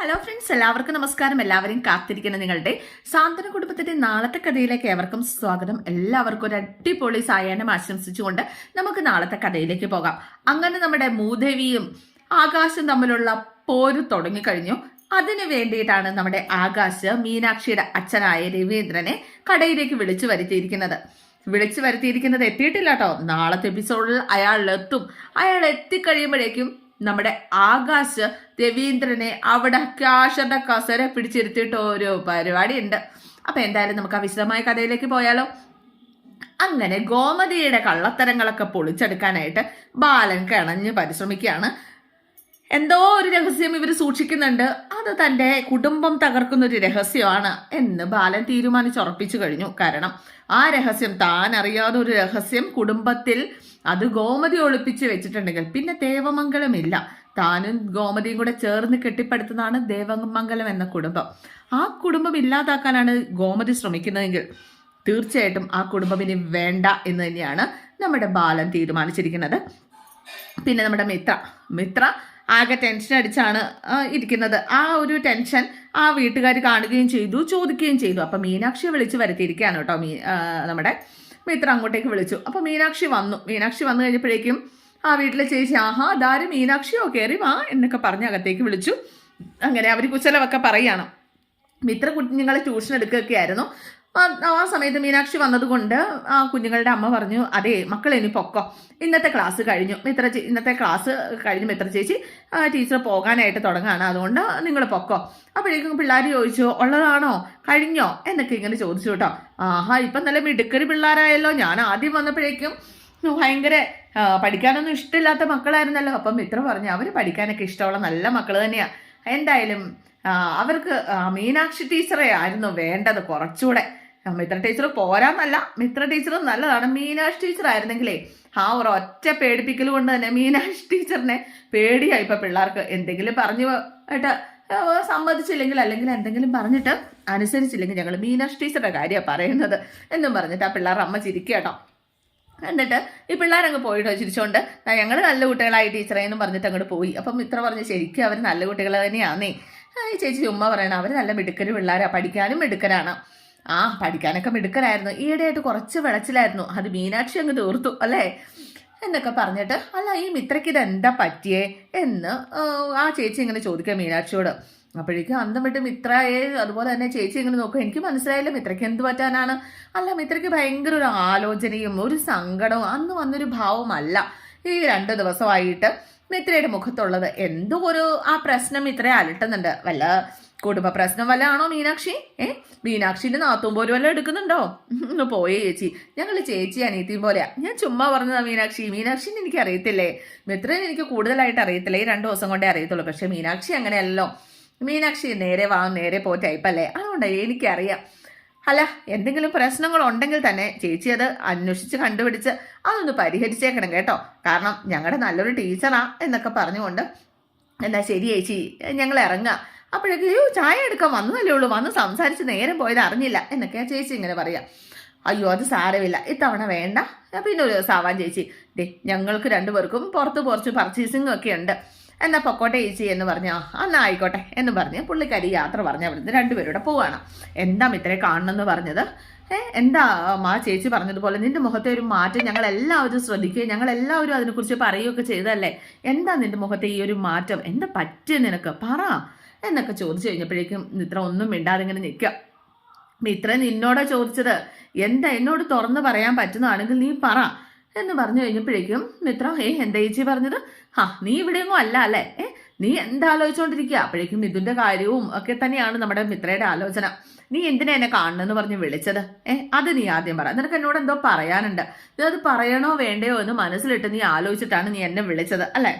Hello friends എല്ലാവർക്കും നമസ്കാരം. എല്ലാവരെയും കാത്തിരിക്കുന്ന നിങ്ങളുടെ സാന്ത്വന കുടുംബത്തിന്റെ നാളത്തെ കഥയിലേക്ക് ഏവർക്കും സ്വാഗതം. എല്ലാവർക്കും ഒരു അടിപൊളി സായാഹ്നം ആശംസിച്ചുകൊണ്ട് നമുക്ക് നാളത്തെ കഥയിലേക്ക് പോകാം. അങ്ങനെ നമ്മുടെ മൂദേവിയും ആകാശം തമ്മിലുള്ള പോര് തുടങ്ങിക്കഴിഞ്ഞു. അതിനു വേണ്ടിയിട്ടാണ് നമ്മുടെ ആകാശ് മീനാക്ഷിയുടെ അച്ഛനായ രവീന്ദ്രനെ കടയിലേക്ക് വിളിച്ചു വരുത്തിയിരിക്കുന്നത്. വിളിച്ചു വരുത്തിയിരിക്കുന്നത് എത്തിയിട്ടില്ല കേട്ടോ. നാളത്തെ എപ്പിസോഡിൽ അയാൾ എത്തും. അയാൾ എത്തിക്കഴിയുമ്പോഴേക്കും നമ്മുടെ ആകാശ് രവീന്ദ്രനെ അവിടെ കാശന്റെ കസര പിടിച്ചിരുത്തിയിട്ട് ഓരോ പരിപാടി ഉണ്ട് അപ്പൊ എന്തായാലും നമുക്ക് ആ വിശദമായ കഥയിലേക്ക് പോയാലോ. അങ്ങനെ ഗോമതിയുടെ കള്ളത്തരങ്ങളൊക്കെ പൊളിച്ചെടുക്കാനായിട്ട് ബാലൻ കിണഞ്ഞ് പരിശ്രമിക്കുകയാണ്. എന്തോ ഒരു രഹസ്യം ഇവർ സൂക്ഷിക്കുന്നുണ്ട്. അത് തന്റെ കുടുംബം തകർക്കുന്ന ഒരു രഹസ്യമാണ് എന്ന് ബാലൻ തീരുമാനിച്ചുറപ്പിച്ചു കഴിഞ്ഞു. കാരണം ആ രഹസ്യം താൻ അറിയാതെ ഒരു രഹസ്യം കുടുംബത്തിൽ അത് ഗോമതി ഒളിപ്പിച്ച് വെച്ചിട്ടുണ്ടെങ്കിൽ പിന്നെ ദേവമംഗലമില്ല. താനും ഗോമതിയും കൂടെ ചേർന്ന് കെട്ടിപ്പടുത്തതാണ് ദേവമംഗലം എന്ന കുടുംബം. ആ കുടുംബം ഇല്ലാതാക്കാനാണ് ഗോമതി ശ്രമിക്കുന്നതെങ്കിൽ തീർച്ചയായിട്ടും ആ കുടുംബം ഇനി വേണ്ട എന്ന് തന്നെയാണ് നമ്മുടെ ബാലൻ തീരുമാനിച്ചിരിക്കുന്നത്. പിന്നെ നമ്മുടെ മിത്ര. മിത്ര ആകെ ടെൻഷൻ അടിച്ചാണ് ഇരിക്കുന്നത്. ആ ഒരു ടെൻഷൻ ആ വീട്ടുകാർ കാണുകയും ചെയ്തു ചോദിക്കുകയും ചെയ്തു. അപ്പം മീനാക്ഷിയെ വിളിച്ച് വരുത്തിയിരിക്കുകയാണ് കേട്ടോ മീ നമ്മുടെ മിത്ര അങ്ങോട്ടേക്ക് വിളിച്ചു. അപ്പം മീനാക്ഷി വന്നു. മീനാക്ഷി വന്നു കഴിഞ്ഞപ്പോഴേക്കും ആ വീട്ടിലെ ചേച്ചി ആഹാ അതാര് മീനാക്ഷിയോ? കയറി വാ എന്നൊക്കെ പറഞ്ഞ് അകത്തേക്ക് വിളിച്ചു. അങ്ങനെ അവർ കുശലമൊക്കെ പറയുകയാണ് മിത്ര കുഞ്ഞുങ്ങളെ ട്യൂഷൻ എടുക്കുകയൊക്കെയായിരുന്നു. ആ ആ സമയത്ത് മീനാക്ഷി വന്നതുകൊണ്ട് ആ കുഞ്ഞുങ്ങളുടെ അമ്മ പറഞ്ഞു അതെ മക്കൾ ഇനി പൊക്കോ. ഇന്നത്തെ ക്ലാസ് കഴിഞ്ഞു. മിത്ര ഇന്നത്തെ ക്ലാസ് കഴിഞ്ഞു മിത്ര ചേച്ചി. ടീച്ചർ പോകാനായിട്ട് തുടങ്ങുകയാണ് അതുകൊണ്ട് നിങ്ങൾ പൊക്കോ. അപ്പോഴേക്കും പിള്ളേർ ചോദിച്ചു ഉള്ളതാണോ? കഴിഞ്ഞോ? എന്നൊക്കെ ഇങ്ങനെ ചോദിച്ചു കേട്ടോ. ആഹാ ഇപ്പം നല്ല മിടുക്കരി പിള്ളേരായല്ലോ. ഞാൻ ആദ്യം വന്നപ്പോഴേക്കും ഭയങ്കര പഠിക്കാനൊന്നും ഇഷ്ടമില്ലാത്ത മക്കളായിരുന്നല്ലോ. അപ്പം മിത്ര പറഞ്ഞു അവർ പഠിക്കാനൊക്കെ ഇഷ്ടമുള്ള നല്ല മക്കൾ തന്നെയാണ് എന്തായാലും അവർക്ക് മീനാക്ഷി ടീച്ചറെ ആയിരുന്നു വേണ്ടത് കുറച്ചുകൂടെ. മിത്ര ടീച്ചർ പോരാന്നല്ല മിത്ര ടീച്ചർ നല്ലതാണ്. മീനാക്ഷി ടീച്ചർ ആയിരുന്നെങ്കിലേ ആ ഒരു ഒറ്റ പേടിപ്പിക്കൽ കൊണ്ട് തന്നെ മീനാക്ഷി ടീച്ചറിനെ പേടിയായി. ഇപ്പൊ പിള്ളേർക്ക് എന്തെങ്കിലും പറഞ്ഞു ആയിട്ട് സമ്മതിച്ചില്ലെങ്കിൽ അല്ലെങ്കിൽ എന്തെങ്കിലും പറഞ്ഞിട്ട് അനുസരിച്ചില്ലെങ്കിൽ ഞങ്ങൾ മീനാക്ഷി ടീച്ചറുടെ കാര്യമാണ് പറയുന്നത് എന്നും പറഞ്ഞിട്ട് ആ പിള്ളേർ അമ്മ ചിരിക്കുക കേട്ടോ. എന്നിട്ട് ഈ പിള്ളേരങ്ങ് പോയിട്ടോ ചിരിച്ചോണ്ട് ഞങ്ങൾ നല്ല കുട്ടികളായി ടീച്ചറെ എന്നും പറഞ്ഞിട്ട് അങ്ങോട്ട് പോയി. അപ്പം ഇത്ര പറഞ്ഞ് ശരിക്കും അവർ നല്ല കുട്ടികൾ തന്നെയാന്നേ. ഈ ചേച്ചി ഉമ്മ പറയണം അവർ നല്ല മിടുക്കര് പിള്ളേരാണ് പഠിക്കാനും മിടുക്കരാണ്. ആ പഠിക്കാനൊക്കെ മിടുക്കരായിരുന്നു. ഈയിടെയായിട്ട് കുറച്ച് വിളച്ചിലായിരുന്നു. അത് മീനാക്ഷി അങ്ങ് തീർത്തു അല്ലേ? എന്നൊക്കെ പറഞ്ഞിട്ട് അല്ല ഈ മിത്രയ്ക്ക് എന്താ പറ്റിയേ? എന്ന് ആ, ആ ചേച്ചി ഇങ്ങനെ ചോദിക്കുക മീനാക്ഷിയോട്. അപ്പോഴേക്കും അന്തം വിട്ട് മിത്രയെ അതുപോലെ തന്നെ ചേച്ചി ഇങ്ങനെ നോക്കും എനിക്ക് മനസ്സിലായില്ല മിത്രയ്ക്ക് എന്ത് പറ്റാനാണ്? അല്ല മിത്രയ്ക്ക് ഭയങ്കര ഒരു ആലോചനയും ഒരു സങ്കടവും അന്ന് വന്നൊരു ഭാവമല്ല. ഈ രണ്ട് ദിവസമായിട്ട് മിത്രയുടെ മുഖത്തുള്ളത്. എന്തോ ഒരു ആ പ്രശ്നം മിത്രയെ അലട്ടുന്നുണ്ട്. വല്ല കുടുംബ പ്രശ്നം വല്ല ആണോ മീനാക്ഷി? ഏ? മീനാക്ഷിന്റെ നാത്തും പോലും വല്ല എടുക്കുന്നുണ്ടോ? പോയേ ചേച്ചി. ഞങ്ങൾ ചേച്ചി അനിയത്തിയും പോലെയാ. ഞാൻ ചുമ്മാ പറഞ്ഞതാ മീനാക്ഷി. മീനാക്ഷിനെ എനിക്ക് അറിയത്തില്ലേ? മിത്രനെ എനിക്ക് കൂടുതലായിട്ട് അറിയത്തില്ല. ഈ രണ്ട് ദിവസം കൊണ്ടേ അറിയത്തുള്ളൂ. പക്ഷെ മീനാക്ഷി അങ്ങനെയല്ലോ. മീനാക്ഷി നേരെ വാ നേരെ പോ ടൈപ്പല്ലേ അതുകൊണ്ട് എനിക്കറിയാം. അല്ല എന്തെങ്കിലും പ്രശ്നങ്ങളുണ്ടെങ്കിൽ തന്നെ ചേച്ചി അത് അന്വേഷിച്ച് കണ്ടുപിടിച്ച് അതൊന്ന് പരിഹരിച്ചേക്കണം കേട്ടോ. കാരണം ഞങ്ങളുടെ നല്ലൊരു ടീച്ചറാ എന്നൊക്കെ പറഞ്ഞുകൊണ്ട് എന്നാ ശരി ചേച്ചി ഞങ്ങൾ ഇറങ്ങുക അപ്പോഴേക്കും അയ്യോ ചായ എടുക്കാൻ വന്നതല്ലേ ഉള്ളൂ വന്ന് സംസാരിച്ച് നേരം പോയത് അറിഞ്ഞില്ല എന്നൊക്കെയാ ചേച്ചി ഇങ്ങനെ പറയാം. അയ്യോ അത് സാരമില്ല ഇത്തവണ വേണ്ട. പിന്നെ ഒരു ദിവസം ആവാൻ ചേച്ചി ദേ ഞങ്ങൾക്ക് രണ്ടുപേർക്കും പുറത്ത് കുറച്ച് പർച്ചേസിംഗ് ഒക്കെ ഉണ്ട്. എന്നാ പൊക്കോട്ടെ ചേച്ചി എന്ന് പറഞ്ഞാൽ എന്നാൽ ആയിക്കോട്ടെ എന്ന് പറഞ്ഞ് പുള്ളിക്കാരി യാത്ര പറഞ്ഞ അവിടുന്ന് രണ്ടുപേരൂടെ പോവാണ്. എന്താ ഇത്രേ കാണണമെന്ന് പറഞ്ഞത്? എന്താ മാ ചേച്ചി പറഞ്ഞതുപോലെ നിന്റെ മുഖത്തെ ഒരു മാറ്റം ഞങ്ങൾ എല്ലാവരും ശ്രദ്ധിക്കുകയും ഞങ്ങൾ എല്ലാവരും അതിനെക്കുറിച്ച് പറയുകയൊക്കെ ചെയ്തല്ലേ എന്താ നിന്റെ മുഖത്തെ ഈ ഒരു മാറ്റം? എന്താ പറ്റിയ നിനക്ക്? പറ എന്നൊക്കെ ചോദിച്ചു കഴിഞ്ഞപ്പോഴേക്കും നിത്ര ഒന്നും മിണ്ടാതെ ഇങ്ങനെ നിൽക്കുക മിത്ര നിന്നോടാ ചോദിച്ചത്. എന്താ എന്നോട് തുറന്ന് പറയാൻ പറ്റുന്നതാണെങ്കിൽ നീ പറ. എന്ന് പറഞ്ഞു കഴിഞ്ഞപ്പോഴേക്കും മിത്ര ഏ എന്താ ചേച്ചി പറഞ്ഞത്? ഹാ നീ ഇവിടെയൊന്നും അല്ല അല്ലേ? ഏ നീ എന്താ ആലോചിച്ചുകൊണ്ടിരിക്കുക അപ്പോഴേക്കും മിഥുന്റെ കാര്യവും ഒക്കെ തന്നെയാണ് നമ്മുടെ മിത്രയുടെ ആലോചന. നീ എന്തിനാ എന്നെ കാണണമെന്ന് പറഞ്ഞ് വിളിച്ചത്? ഏ അത് നീ ആദ്യം പറ. നിനക്ക് എന്നോട് എന്തോ പറയാനുണ്ട്. നീ അത് പറയണോ വേണ്ടയോ എന്ന് മനസ്സിലിട്ട് നീ ആലോചിച്ചിട്ടാണ് നീ എന്നെ വിളിച്ചത് അല്ലേ?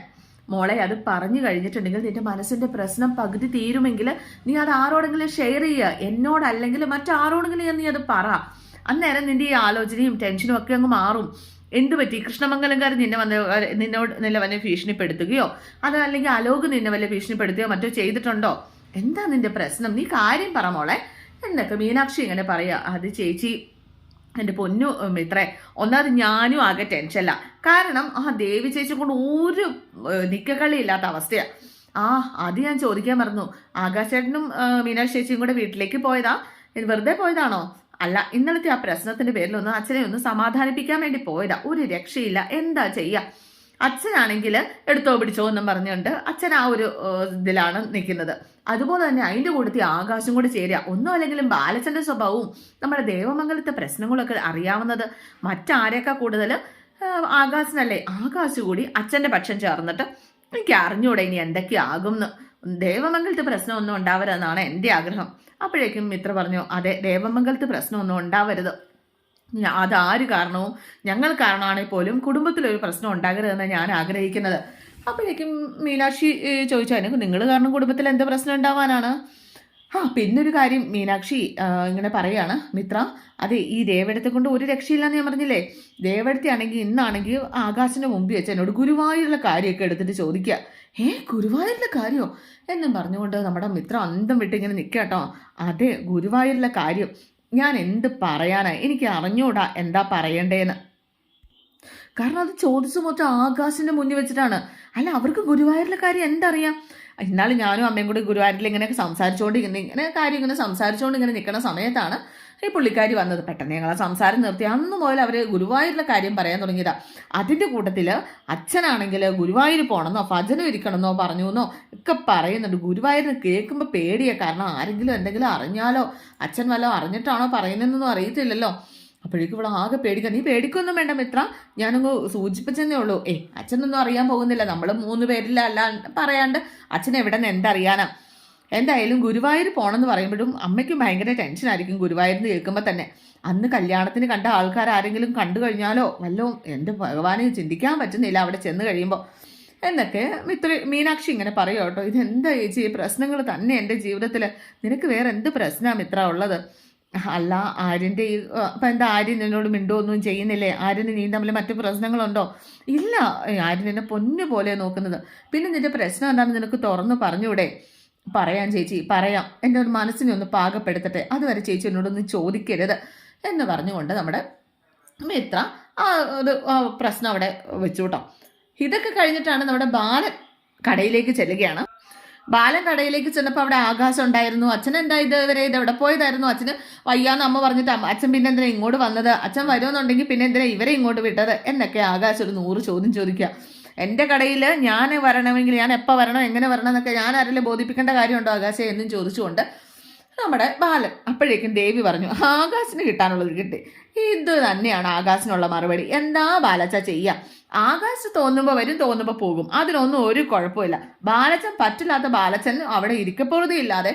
മോളെ അത് പറഞ്ഞു കഴിഞ്ഞിട്ടുണ്ടെങ്കിൽ നിന്റെ മനസ്സിന്റെ പ്രശ്നം പകുതി തീരുമെങ്കിൽ നീ അത് ആരോടെങ്കിലും ഷെയർ ചെയ്യുക എന്നോടല്ലെങ്കിൽ മറ്റാരോടെങ്കിലും നീ അത് പറ. അന്നേരം നിന്റെ ഈ ആലോചനയും ടെൻഷനും ഒക്കെ അങ്ങ് മാറും. എന്ത് പറ്റി? കൃഷ്ണമംഗലംകാരൻ നിന്നെ വന്ന് നിന്നോട് നിന്നെ വന്നെ ഭീഷണിപ്പെടുത്തുകയോ? അത് അല്ലെങ്കിൽ അലോക് നിന്നെ വല്ല ഭീഷണിപ്പെടുത്തുകയോ മറ്റോ ചെയ്തിട്ടുണ്ടോ? എന്താ നിന്റെ പ്രശ്നം? നീ കാര്യം പറ മോളെ. എന്നൊക്കെ മീനാക്ഷി ഇങ്ങനെ പറയാ? അത് ചേച്ചി എന്റെ പൊന്നു മിത്രേ ഒന്നാമത് ഞാനും ആകെ ടെൻഷനില്ല കാരണം ആ ദേവി ചേച്ചി കൊണ്ട് ഒരു നിക്കക്കളി ഇല്ലാത്ത അവസ്ഥയാണ് ആ അത് ഞാൻ ചോദിക്കാൻ മറന്നു. ആകാശേട്ടനും മീനാക്ഷി ചേച്ചിയും കൂടെ വീട്ടിലേക്ക് പോയതാ. വെറുതെ പോയതാണോ? അല്ല ഇന്നലത്തെ ആ പ്രശ്നത്തിന്റെ പേരിൽ ഒന്ന് അച്ഛനെ ഒന്ന് സമാധാനിപ്പിക്കാൻ വേണ്ടി പോയതാ. ഒരു രക്ഷയില്ല. എന്താ ചെയ്യാ? അച്ഛനാണെങ്കിൽ എടുത്തോ പിടിച്ചോ എന്നും പറഞ്ഞുകൊണ്ട് അച്ഛൻ ആ ഒരു ഇതിലാണ് നിൽക്കുന്നത്. അതുപോലെ തന്നെ അതിന്റെ കൂട്ടത്തിൽ ആകാശം കൂടി ചേരുക. ഒന്നും അല്ലെങ്കിലും ബാലച്ചന്റെ സ്വഭാവവും നമ്മുടെ ദേവമംഗലത്തെ പ്രശ്നങ്ങളൊക്കെ അറിയാവുന്നത് മറ്റാരേക്കാൾ കൂടുതൽ ആകാശനല്ലേ? ആകാശ് കൂടി അച്ഛന്റെ പക്ഷം ചേർന്നിട്ട് എനിക്ക് അറിഞ്ഞൂടെ ഇനി എന്തൊക്കെയാകും എന്ന്. ദേവമംഗലത്തെ പ്രശ്നമൊന്നും ഉണ്ടാവരുതെന്നാണ് എന്റെ ആഗ്രഹം. അപ്പോഴേക്കും മിത്ര പറഞ്ഞു അതെ ദേവമംഗലത്ത് പ്രശ്നമൊന്നും ഉണ്ടാവരുത്. അത് ആര് കാരണവും ഞങ്ങൾ കാരണമാണെങ്കിൽ പോലും കുടുംബത്തിലൊരു പ്രശ്നം ഉണ്ടാകരുതെന്ന് ഞാൻ ആഗ്രഹിക്കുന്നത്. അപ്പോഴേക്കും മീനാക്ഷി ചോദിച്ചു അതിന് നിങ്ങൾ കാരണം കുടുംബത്തിൽ എന്താ പ്രശ്നം ഉണ്ടാവാനാണ്? ആ പിന്നൊരു കാര്യം മീനാക്ഷി ഇങ്ങനെ പറയാണ്. മിത്ര അതെ ഈ ദേവടത്തെ കൊണ്ട് ഒരു രക്ഷയില്ലാന്ന് ഞാൻ പറഞ്ഞില്ലേ? ദേവടത്തെ ആണെങ്കിൽ ഇന്നാണെങ്കിൽ ആകാശിന്റെ മുമ്പിൽ വെച്ച് എന്നോട് ഗുരുവായൂരുള്ള കാര്യമൊക്കെ എടുത്തിട്ട് ചോദിക്കുക. ഏ ഗുരുവായൂരിലെ കാര്യമോ എന്നും പറഞ്ഞുകൊണ്ട് നമ്മുടെ മിത്ര അന്തം വിട്ട് ഇങ്ങനെ നിൽക്കാട്ടോ അതെ ഗുരുവായൂരിലെ കാര്യം ഞാൻ എന്ത് പറയാനാ? എനിക്ക് അറിഞ്ഞൂടാ എന്താ പറയണ്ടേന്ന്. കാരണം അത് ചോദിച്ചു മൊത്തം ആകാശിന്റെ മുന്നിൽ വെച്ചിട്ടാണ്. അല്ല അവർക്ക് ഗുരുവായൂരിലെ കാര്യം എന്തറിയാം? ഇന്നാൾ ഞാനും അമ്മയും കൂടി ഗുരുവായൂരിൽ ഇങ്ങനെയൊക്കെ സംസാരിച്ചുകൊണ്ട് ഇങ്ങനെ കാര്യം ഇങ്ങനെ സംസാരിച്ചുകൊണ്ട് ഇങ്ങനെ നിൽക്കുന്ന സമയത്താണ് ഈ പുള്ളിക്കാരി വന്നത്. പെട്ടെന്ന് ഞങ്ങളെ സംസാരം നിർത്തി. അന്ന് മുതൽ അവർ ഗുരുവായൂരിലെ കാര്യം പറയാൻ തുടങ്ങിയതാ. അതിന്റെ കൂട്ടത്തിൽ അച്ഛനാണെങ്കിൽ ഗുരുവായൂർ പോകണമെന്നോ ഭജനം ഇരിക്കണമെന്നോ പറഞ്ഞു എന്നോ ഒക്കെ പറയുന്നുണ്ട്. ഗുരുവായൂരിന് കേൾക്കുമ്പോൾ പേടിയാണ് കാരണം ആരെങ്കിലും എന്തെങ്കിലും അറിഞ്ഞാലോ അച്ഛൻ വല്ലതും അറിഞ്ഞിട്ടാണോ പറയുന്നതെന്നൊന്നും അറിയത്തില്ലല്ലോ. അപ്പോഴേക്കും ഇവിടെ ആകെ പേടിക്കുക നീ പേടിക്കൊന്നും വേണ്ട മിത്ര. ഞാനങ്ങ് സൂചിപ്പിച്ചെന്നേ ഉള്ളൂ. ഏ അച്ഛനൊന്നും അറിയാൻ പോകുന്നില്ല. നമ്മൾ മൂന്ന് പേരില്ല. അല്ല പറയാണ്ട് അച്ഛൻ എവിടെ നിന്ന് എന്തറിയാനാ. എന്തായാലും ഗുരുവായൂർ പോകണമെന്ന് പറയുമ്പോഴും അമ്മയ്ക്കും ഭയങ്കര ടെൻഷനായിരിക്കും ഗുരുവായൂരിന്ന് കേൾക്കുമ്പോൾ തന്നെ. അന്ന് കല്യാണത്തിന് കണ്ട ആൾക്കാർ ആരെങ്കിലും കണ്ടു കഴിഞ്ഞാലോ? വല്ലതും എന്റെ ഭഗവാനെ ചിന്തിക്കാൻ പറ്റുന്നില്ല അവിടെ ചെന്ന് കഴിയുമ്പോൾ എന്നൊക്കെ മിത്ര മീനാക്ഷി ഇങ്ങനെ പറയും കേട്ടോ. ഇതെന്താ ചേച്ചി? പ്രശ്നങ്ങൾ തന്നെ എന്റെ ജീവിതത്തിൽ നിനക്ക് വേറെ എന്ത് പ്രശ്നമാണ് മിത്ര ഉള്ളത്? അല്ല ആര്യന്റെ ഈ അപ്പം എന്താ ആര്യൻ എന്നോട് മിണ്ടുമൊന്നും ചെയ്യുന്നില്ലേ? ആര്യന് നീ തമ്മിൽ മറ്റു പ്രശ്നങ്ങളുണ്ടോ? ഇല്ല ആര്യൻ എന്നെ പൊന്നു പോലെ നോക്കുന്നത്. പിന്നെ നിന്റെ പ്രശ്നം എന്താണെന്ന് നിനക്ക് തുറന്നു പറഞ്ഞൂടെ പറയാം ചേച്ചി പറയാം. എന്റെ ഒരു മനസ്സിനെ ഒന്ന് പാകപ്പെടുത്തട്ടെ. അതുവരെ ചേച്ചി എന്നോടൊന്നും ചോദിക്കരുത് എന്ന് പറഞ്ഞുകൊണ്ട് നമ്മുടെ മിത്ര ആ ഒരു പ്രശ്നം അവിടെ വെച്ചു കേട്ടോ ഇതൊക്കെ കഴിഞ്ഞിട്ടാണ് നമ്മുടെ ബാലൻ കടയിലേക്ക് ചെല്ലുകയാണ്. ബാലൻ കടയിലേക്ക് ചെന്നപ്പോൾ അവിടെ ആകാശം ഉണ്ടായിരുന്നു. അച്ഛൻ എന്താ ഇതുവരെ ഇത് എവിടെ പോയതായിരുന്നു? അച്ഛന് വയ്യാന്ന് അമ്മ പറഞ്ഞിട്ട് അച്ഛൻ പിന്നെ എന്തിനാ ഇങ്ങോട്ട് വന്നത്? അച്ഛൻ വരുമെന്നുണ്ടെങ്കിൽ പിന്നെ എന്തിനാ ഇവരെ ഇങ്ങോട്ട് വിട്ടത്? എന്നൊക്കെ ആകാശം ഒരു നൂറ് ചോദ്യം ചോദിക്കുക. എന്റെ കടയിൽ ഞാൻ വരണമെങ്കിൽ ഞാൻ എപ്പോൾ വരണം എങ്ങനെ വരണം എന്നൊക്കെ ഞാൻ ആരെങ്കിലും ബോധിപ്പിക്കേണ്ട കാര്യമുണ്ടോ ആകാശം എന്നും ചോദിച്ചുകൊണ്ട് നമ്മുടെ ബാലൻ അപ്പോഴേക്കും ദേവി പറഞ്ഞു ആകാശിന് കിട്ടാനുള്ളത് കിട്ടി. ഇത് തന്നെയാണ് ആകാശിനുള്ള മറുപടി. എന്താ ബാലച്ച ചെയ്യുക ആകാശ് തോന്നുമ്പോൾ വരും തോന്നുമ്പോൾ പോകും. അതിനൊന്നും ഒരു കുഴപ്പമില്ല. ബാലച്ചൻ പറ്റില്ലാത്ത ബാലച്ചൻ അവിടെ ഇരിക്കപ്പോഴതില്ലാതെ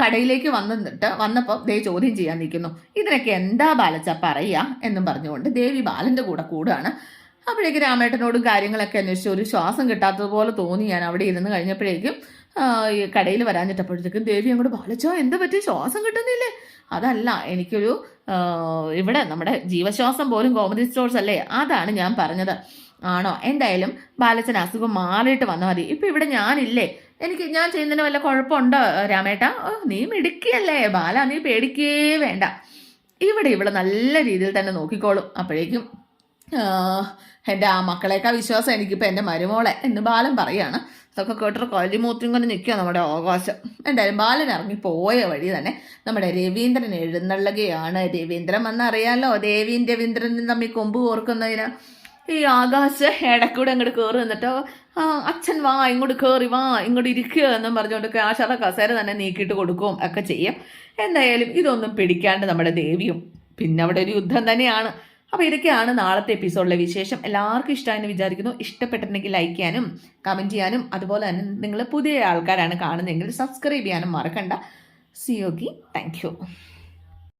കടയിലേക്ക് വന്നിട്ട് വന്നപ്പോൾ ദേ ചോദ്യം ചെയ്യാൻ നിൽക്കുന്നു. ഇതിനൊക്കെ എന്താ ബാലച്ച പറയുക എന്നും പറഞ്ഞുകൊണ്ട് ദേവി ബാലന്റെ കൂടെ കൂടുകയാണ് അപ്പോഴേക്കും രാമേട്ടനോടും കാര്യങ്ങളൊക്കെ അന്വേഷിച്ച് ഒരു ശ്വാസം കിട്ടാത്തതുപോലെ തോന്നി ഞാൻ അവിടെ ഇരുന്ന് കഴിഞ്ഞപ്പോഴേക്കും ഈ കടയിൽ വരാഞ്ഞിട്ടപ്പോഴത്തേക്കും ദേവി അങ്ങോട്ട് ബാലച്ചോ എന്താ പറ്റി? ശ്വാസം കിട്ടുന്നില്ലേ? അതല്ല എനിക്കൊരു ഇവിടെ നമ്മുടെ ജീവശ്വാസം പോലും കോമഡി സ്റ്റോഴ്സ് അല്ലേ? അതാണ് ഞാൻ പറഞ്ഞത്. ആണോ? എന്തായാലും ബാലച്ചൻ അസുഖം മാറിയിട്ട് വന്നാൽ മതി. ഇപ്പം ഇവിടെ ഞാനില്ലേ? എനിക്ക് ഞാൻ ചെയ്യുന്നതിന് വല്ല കുഴപ്പമുണ്ടോ രാമേട്ട? നീ മിടുക്കിയല്ലേ. ബാല നീ പേടിക്കേ വേണ്ട. ഇവിടെ ഇവിടെ നല്ല രീതിയിൽ തന്നെ നോക്കിക്കോളും. അപ്പോഴേക്കും എന്റെ ആ മക്കളേക്കാൾ വിശ്വാസം എനിക്കിപ്പോൾ എന്റെ മരുമോളെ എന്ന് ബാലൻ പറയാണ്. അതൊക്കെ കേട്ടിട്ട് കളിമൂത്രം കൊണ്ട് നിൽക്കുക നമ്മുടെ ആകാശം. എന്തായാലും ബാലൻ ഇറങ്ങി പോയ വഴി തന്നെ നമ്മുടെ രവീന്ദ്രൻ എഴുന്നള്ളുകയാണ്. രവീന്ദ്രൻ വന്നറിയാലോ ദേവിയും രവീന്ദ്രനും തമ്മിൽ കൊമ്പ് കോർക്കുന്നതിന്. ഈ ആകാശ് ഇടക്കൂടെ അങ്ങോട്ട് കയറി നിന്നിട്ട് അച്ഛൻ വാ ഇങ്ങോട്ട് കയറി വാ ഇങ്ങോട്ട് ഇരിക്കുക എന്നും പറഞ്ഞുകൊണ്ട് ആശാറ കസേര തന്നെ നീക്കിയിട്ട് കൊടുക്കും ഒക്കെ ചെയ്യും. എന്തായാലും ഇതൊന്നും പിടിക്കാണ്ട് നമ്മുടെ ദേവിയും പിന്നെ അവിടെ ഒരു യുദ്ധം തന്നെയാണ്. അപ്പോൾ ഇതൊക്കെയാണ് നാളത്തെ എപ്പിസോഡിലെ വിശേഷം. എല്ലാവർക്കും ഇഷ്ടമായെന്ന് വിചാരിക്കുന്നു. ഇഷ്ടപ്പെട്ടിട്ടുണ്ടെങ്കിൽ ലൈക്ക് ചെയ്യാനും കമന്റ് ചെയ്യാനും അതുപോലെ തന്നെ നിങ്ങൾ പുതിയ ആൾക്കാരാണ് കാണുന്നതെങ്കിൽ സബ്സ്ക്രൈബ് ചെയ്യാനും മറക്കണ്ട. സിയോഗി താങ്ക് യു